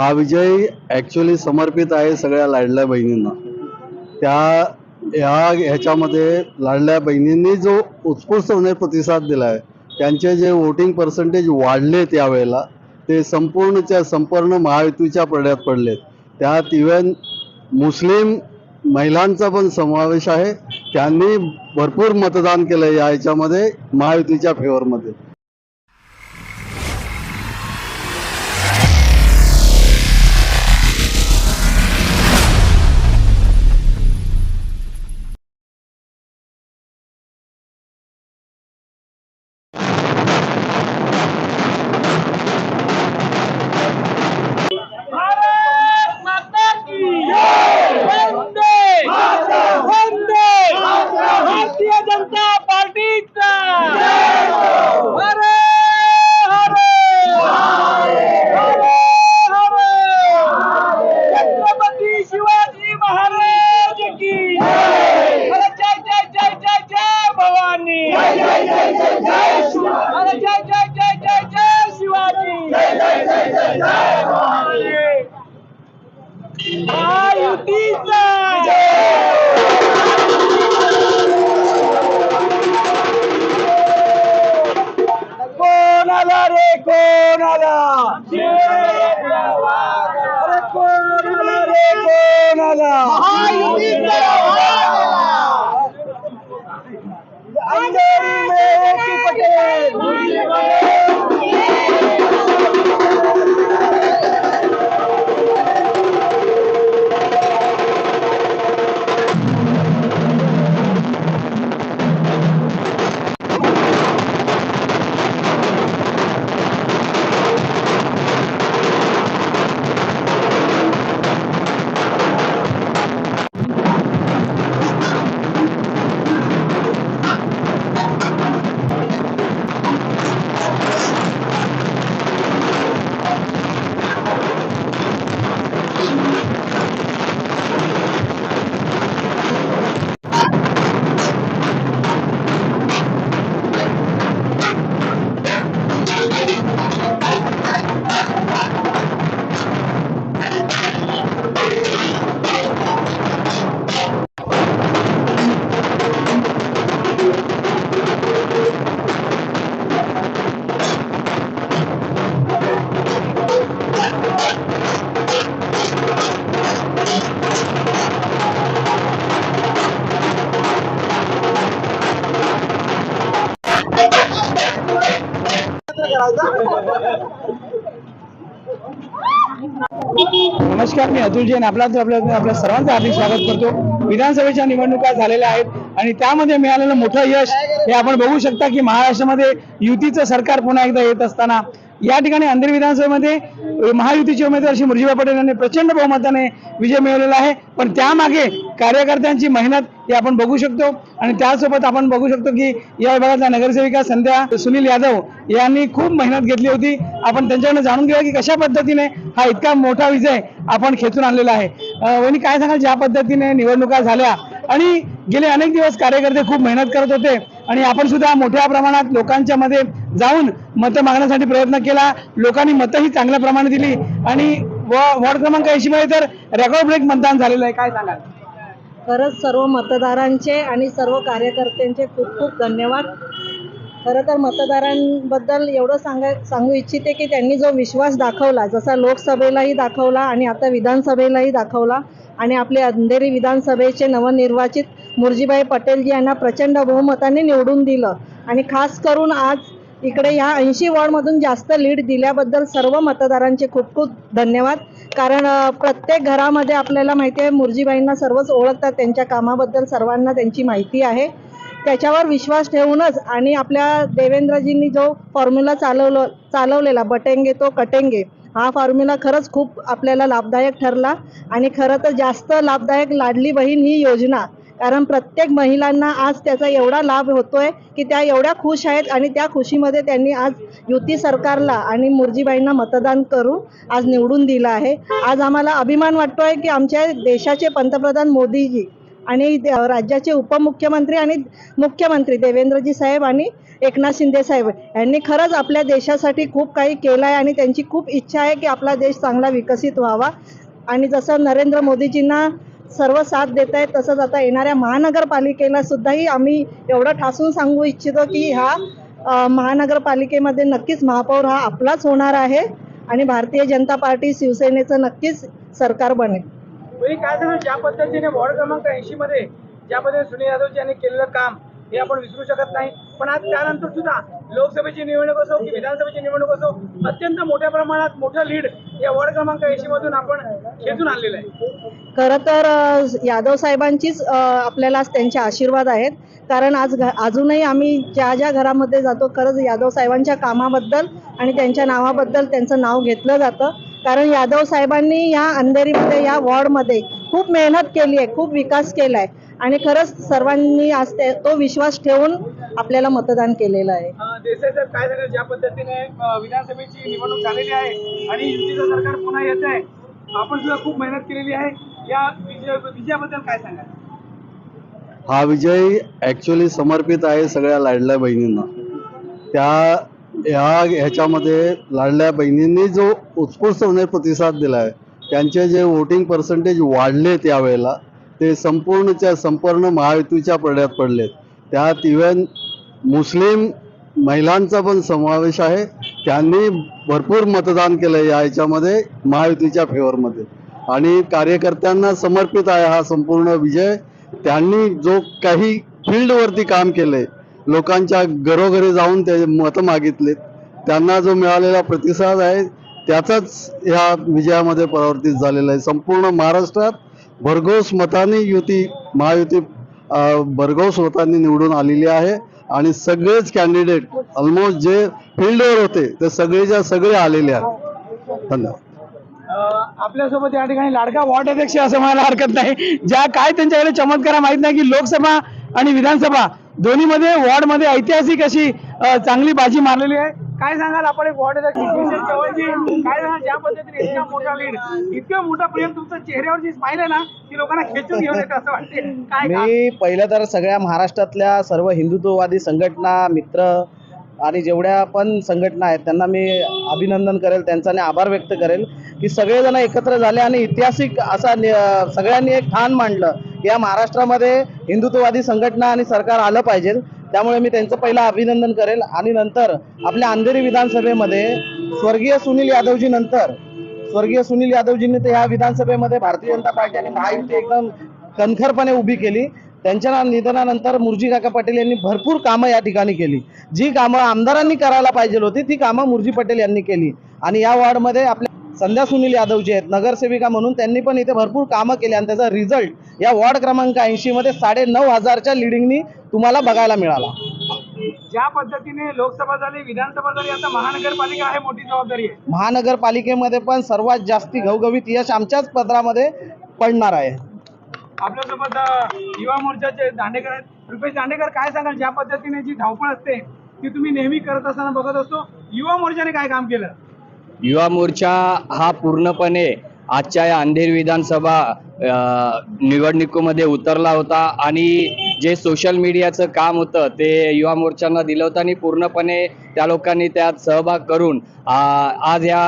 हा विजय ॲक्च्युली समर्पित आहे सगळ्या लाडल्या बहिणींना. त्या ह्या ह्याच्यामध्ये लाडल्या बहिणींनी जो उत्स्फूर्तपणे प्रतिसाद दिला आहे त्यांचे जे वोटिंग पर्सेंटेज वाढले यावेळेला ते संपूर्णच्या संपूर्ण महायुतीच्या पडद्यात पडलेत. त्यात इव्हन मुस्लिम महिलांचा पण समावेश आहे. त्यांनी भरपूर मतदान केलं या ह्याच्यामध्ये महायुतीच्या फेवरमध्ये आला नमस्कार मी अतुल जैन. आपला आपल्या सर्वांचं हार्दिक स्वागत करतो. विधानसभेच्या निवडणुका झालेल्या आहेत आणि त्यामध्ये मिळालेलं मोठं यश हे आपण बघू शकता की महाराष्ट्रामध्ये युतीचं सरकार पुन्हा एकदा येत असताना या ठिकाणी अंधेरी विधानसभेमध्ये महायुतीचे उमेदवार श्री मुरजीभाई पटेल यांनी प्रचंड बहुमताने विजय मिळवलेला आहे. पण त्यामागे कार्यकर्त्यांची मेहनत हे आपण बघू शकतो. आणि त्यासोबत आपण बघू शकतो की या विभागाच्या नगरसेविका संध्या सुनील यादव यांनी खूप मेहनत घेतली होती. आपण त्यांच्याकडनं जाणून घेऊया की कशा पद्धतीने हा इतका मोठा विजय आपण खेचून आणलेला आहे. वणी वहिनी काय सांगाल? ज्या पद्धतीने निवडणुका झाल्या आणि गेले अनेक दिवस कार्यकर्ते खूप मेहनत करत होते. आणि आपण सुद्धा मोठ्या प्रमाणात लोकांच्या मध्ये जाऊन मतं मागण्यासाठी प्रयत्न केला. लोकांनी मतंही चांगल्या प्रमाणे दिली. आणि व- वॉर्ड क्रमांक ऐंशी मध्ये तर रेकॉर्ड ब्रेक मतदान झालेलं आहे. काय सांगाल? खरंच सर्व मतदारांचे आणि सर्व कार्यकर्त्यांचे खूप खूप धन्यवाद. खरं तर मतदारांबद्दल एवढं सांगाय सांगू इच्छिते की त्यांनी जो विश्वास दाखवला जसा लोकसभेलाही दाखवला आणि आता विधानसभेलाही दाखवला आणि आपले अंधेरी विधानसभेचे नवनिर्वाचित मुरजीभाई पटेलजी यांना प्रचंड बहुमताने निवडून दिलं. आणि खास करून आज इकडे ह्या ऐंशी वॉर्डमधून जास्त लीड दिल्याबद्दल सर्व मतदारांचे खूप खूप धन्यवाद. कारण प्रत्येक घरामध्ये आपल्याला माहिती आहे मुरजीबाईंना सर्वच ओळखतात त्यांच्या कामाबद्दल सर्वांना त्यांची माहिती आहे. त्याच्यावर विश्वास ठेवूनच आणि आपल्या देवेंद्रजींनी जो फॉर्म्युला चालवलं चालवलेला बटेंगे तो कटेंगे हा फॉर्म्युला खरंच खूप आपल्याला लाभदायक ठरला आणि खरं तर जास्त लाभदायक लाडली बहीण ही योजना. कारण प्रत्येक महिलांना आज त्याचा एवढा लाभ होतोय की त्या एवढ्या खुश आहेत आणि त्या खुशीमध्ये त्यांनी आज युती सरकारला आणि मुरजीबाईंना मतदान करून आज निवडून दिलं आहे. आज आम्हाला अभिमान वाटतोय की आमच्या देशाचे पंतप्रधान मोदीजी आणि राज्याचे उपमुख्यमंत्री आणि मुख्यमंत्री देवेंद्रजी साहेब आणि एकनाथ शिंदे साहेब. यांनी खरंच आपल्या देशासाठी खूप काही केलं आहे आणि त्यांची खूप इच्छा आहे की आपला देश चांगला विकसित व्हावा. आणि जसं नरेंद्र मोदीजींना सर्व साथ देत आहेत तसंच आता येणाऱ्या महानगरपालिकेला सुद्धाही आम्ही एवढं ठासून सांगू इच्छितो की ह्या महानगरपालिकेमध्ये नक्कीच महापौर हा आपलाच होणार आहे आणि भारतीय जनता पार्टी शिवसेनेचं नक्कीच सरकार बनेल. तुम्ही काय झालं ज्या पद्धतीने वॉर्ड क्रमांक ऐंशी मध्ये ज्या पद्धतीने सुनील यादव यांनी केलेलं काम हे आपण विसरू शकत नाही. पण आज त्यानंतर सुद्धा लोकसभेची निवडणूक असो की विधानसभेची निवडणूक असो अत्यंत मोठ्या प्रमाणात मोठं लीड या वॉर्ड क्रमांक ऐंशी मधून आपण खेचून आणलेलं आहे. खरं तर यादव साहेबांचीच आपल्याला त्यांचे आशीर्वाद आहेत. कारण आज अजूनही आम्ही ज्या ज्या घरामध्ये जातो खरंच यादव साहेबांच्या कामाबद्दल आणि त्यांच्या नावाबद्दल त्यांचं नाव घेतलं जातं. कारण यादव साहेबांनी या अंधेरीमध्ये या वॉर्डमध्ये खूप मेहनत केली आहे खूप विकास केला आहे आणि खरंच सर्वांनी आज ते- तो विश्वास ठेवून आपल्याला मतदान केलेलं आहे. अं, देसाई साहेब काय सांगाल? ज्या पद्धतीने अं, विधानसभेची निवडणूक झालेली आहे आणि युतीचं सरकार पुन्हा येत आहे आपण सुद्धा खूप मेहनत केलेली आहे. या विजय विजयाबद्दल काय सांगाल? हा विजय ॲक्च्युली समर्पित आहे सगळ्या लाडल्या बहिणींना. त्या या ह्याच्यामध्ये लाडल्या बहिणींनी जो उत्स्फूर्तपणे प्रतिसाद दिला आहे त्यांचे जे वोटिंग पर्सेंटेज वाढले त्यावेळेला ते संपूर्णच्या संपूर्ण महायुतीच्या पडद्यात पडलेत. त्यात इव्हन मुस्लिम महिलांचा पण समावेश आहे. त्यांनी भरपूर मतदान केलं या याच्यामध्ये महायुतीच्या फेवरमध्ये आणि कार्यकर्त्यांना समर्पित आहे हा संपूर्ण विजय. त्यांनी जो काही फील्डवरती काम केलंय लोकांच्या घरोघरी जाऊन ते मतं मागितलेत. त्यांना जो मिळालेला प्रतिसाद आहे त्याचाच ह्या विजयामध्ये परावर्तित झालेला आहे. संपूर्ण महाराष्ट्रात भरघोस मताने युती महायुती भरघोस मतांनी निवडून आलेली आहे. आणि सगळेच कॅन्डिडेट ऑलमोस्ट जे फील्डवर होते ते सगळेच्या सगळे आलेले आहेत. धन्यवाद. आपल्यासोबत या ठिकाणी लाडका वॉर्ड अध्यक्ष असं म्हणायला हरकत नाही. ज्या काय त्यांच्याकडे चमत्कार माहीत माहीत नाही की लोकसभा आणि विधानसभा. दोन्हीमध्ये वॉर्डमध्ये ऐतिहासिक अशी चांगली बाजी मारलेली आहे. काय सांगाल आपण एक वॉर्ड काय सांगाल? ज्या पद्धतीने इतका मोठा लीड इतकं मोठा प्रेम तुमच्या चेहऱ्यावर जी स्माईल आहे ना ती लोकांना खेचून घेऊन येते असं वाटते काय मी पहिलं तर सगळ्या महाराष्ट्रातल्या सर्व हिंदुत्ववादी संघटना मित्र आणि जेवढ्या पण संघटना आहेत त्यांना मी अभिनंदन करेल त्यांचा आणि आभार व्यक्त करेल की सगळेजण एकत्र झाले आणि ऐतिहासिक असा सगळ्यांनी एक ठाण मांडलं. या महाराष्ट्रामध्ये हिंदुत्ववादी संघटना आणि सरकार आलं पाहिजे त्यामुळे मी त्यांचं पहिलं अभिनंदन करेल. आणि नंतर आपल्या अंधेरी विधानसभेमध्ये स्वर्गीय सुनील यादवजी नंतर स्वर्गीय सुनील यादवजींनी ते ह्या विधानसभेमध्ये भारतीय जनता पार्टी आणि महायुती एकदम कणखरपणे उभी केली. त्यांच्या निधनानंतर मुरजी काका पटेल यांनी भरपूर कामं या ठिकाणी केली. जी कामं आमदारांनी करायला पाहिजे होती ती कामं मुरजी पटेल यांनी केली. आणि या वॉर्डमध्ये आपल्या संध्या सुनील यादव जे आहेत नगरसेविका म्हणून त्यांनी पण इथे भरपूर कामं केली आणि त्याचा रिझल्ट या वॉर्ड क्रमांक ऐंशी मध्ये साडे नऊ हजारच्या लिडिंगनी तुम्हाला बघायला मिळाला. ज्या पद्धतीने लोकसभा झाली विधानसभा झाली आता महानगरपालिका आहे मोठी जबाबदारी आहे. महानगरपालिकेमध्ये पण सर्वात जास्ती घवघवीत यश आमच्याच पदरामध्ये पडणार आहे. आपल्यासोबत युवा मोर्चाचे दांडेकर आहेत. रुपेश दांडेकर काय सांगाल? ज्या पद्धतीने जी धावपळ असते ती तुम्ही नेहमी करत असताना बघत असतो. युवा मोर्चाने काय काम केलं? युवा मोर्चा हा पूर्णपणे आजच्या या अंधेर विधानसभा निवडणुकीमध्ये उतरला होता आणि जे सोशल मीडियाचं काम होतं ते युवा मोर्चांना दिलं होतं आणि पूर्णपणे त्या लोकांनी त्यात सहभाग करून आज या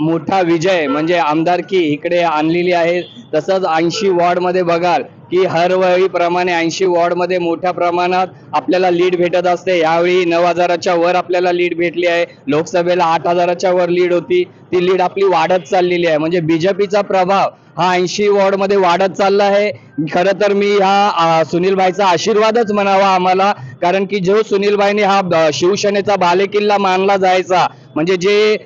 मोठा विजय म्हणजे आमदारकी इकडे आणलेली आहे. तसंच ऐंशी वॉर्डमध्ये बघाल की हरवेळीप्रमाणे ऐंशी वॉर्डमध्ये मोठ्या प्रमाणात आपल्याला लीड भेटत असते. यावेळी नऊ हजाराच्या वर आपल्याला लीड भेटली आहे. लोकसभेला आठ हजाराच्या वर लीड होती. ती लीड आपली वाढत चाललेली आहे. म्हणजे बीजेपीचा प्रभाव हा ऐंशी वॉर्डमध्ये वाढत चालला आहे. खरं तर मी हा सुनील भाईचा आशीर्वादच म्हणावा आम्हाला. कारण की जो सुनील भाईने हा शिवसेनेचा बालेकिल्ला मानला जायचा म्हणजे जे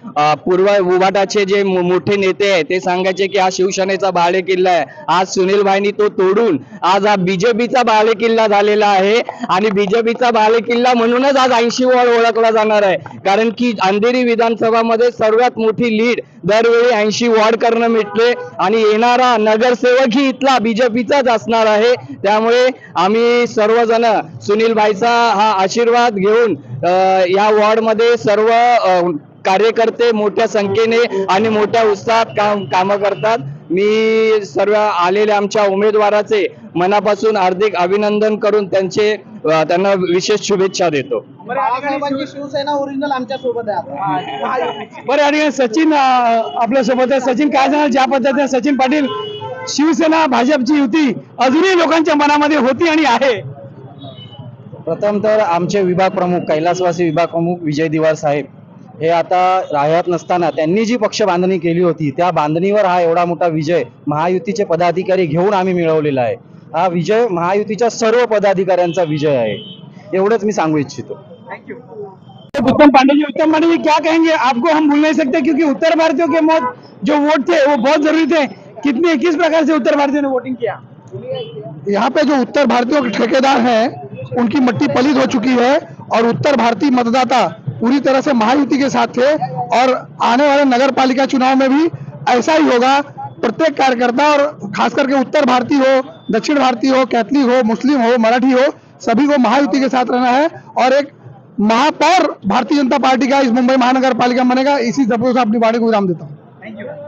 पूर्व उभाटाचे जे मोठे नेते आहे ते सांगायचे की हा शिवसेनेचा बालेकिल्ला आहे. आज सुनील भाईनी तो तोडून आज हा बीजेपीचा बालेकिल्ला झालेला आहे आणि बीजेपीचा बालेकिल्ला म्हणूनच आज ऐंशी वर ओळखला जाणार आहे. कारण की अंधेरी विधानसभामध्ये सर्वात मोठी लीड दरवेळी ऐंशी वॉर्ड करणं मिटले आणि येणारा नगरसेवक ही इथला बीजेपीचाच असणार आहे. त्यामुळे आम्ही सर्वजण सुनील भाईचा हा आशीर्वाद घेऊन या वॉर्डमध्ये सर्व अ, कार्यकर्ते मोठ्या संख्येने आणि मोठ्या उत्साहात काम कामं करतात. मी सर्व आलेल्या आमच्या उमेदवाराचे मनापासून हार्दिक अभिनंदन करून त्यांचे त्यांना विशेष शुभेच्छा देतो. बाळासाहेबांची शिवसेना ओरिजिनल आमच्यासोबत आहे बरं ठिकाणी सचिन अं, आपल्यासोबत आहे. सचिन काय सांगाल ज्या पद्धतीने सचिन पाटील शिवसेना भाजपची युती अजूनही लोकांच्या मनामध्ये होती आणि आहे. प्रथम तर आमचे विभाग प्रमुख कैलासवासी विभाग प्रमुख विजय दिवार साहेब हे आता राहत नसताना त्यांनी जी पक्ष बांधणी केली होती त्या बांधणीवर हा एवढा मोठा विजय महायुतीचे पदाधिकारी घेऊन आम्ही मिळवलेला आहे. हा विजय महायुतीच्या सर्व पदाधिकाऱ्यांचा विजय आहे. एवढंच मी सांगू इच्छितो. उत्तम पांडे जी उत्तम पांडे जी क्या कहेंगे? आपको हम भूल नहीं सकते क्योंकि उत्तर भारतीयों के मत जो वोट थे वो बहुत जरूरी थे। कितने किस प्रकार से उत्तर भारतीयों ने वोटिंग किया? यहाँ पे जो उत्तर भारतीयों के ठेकेदार हैं उनकी मट्टी पलित हो चुकी है और उत्तर भारतीय मतदाता पूरी तरह से महायुति के साथ थे और आने वाले नगर पालिका चुनाव में भी ऐसा ही होगा। प्रत्येक कार्यकर्ता और खास करके उत्तर भारतीय हो, दक्षिण भारतीय हो, कैथलिक हो, मुस्लिम हो, मराठी हो, सभी को महायुति के साथ रहना है और एक महापौर भारतीय जनता पार्टी का इस मुंबई महानगर पालिका बनेगा। इसी जब से अपनी वाणी को विराम देता हूँ।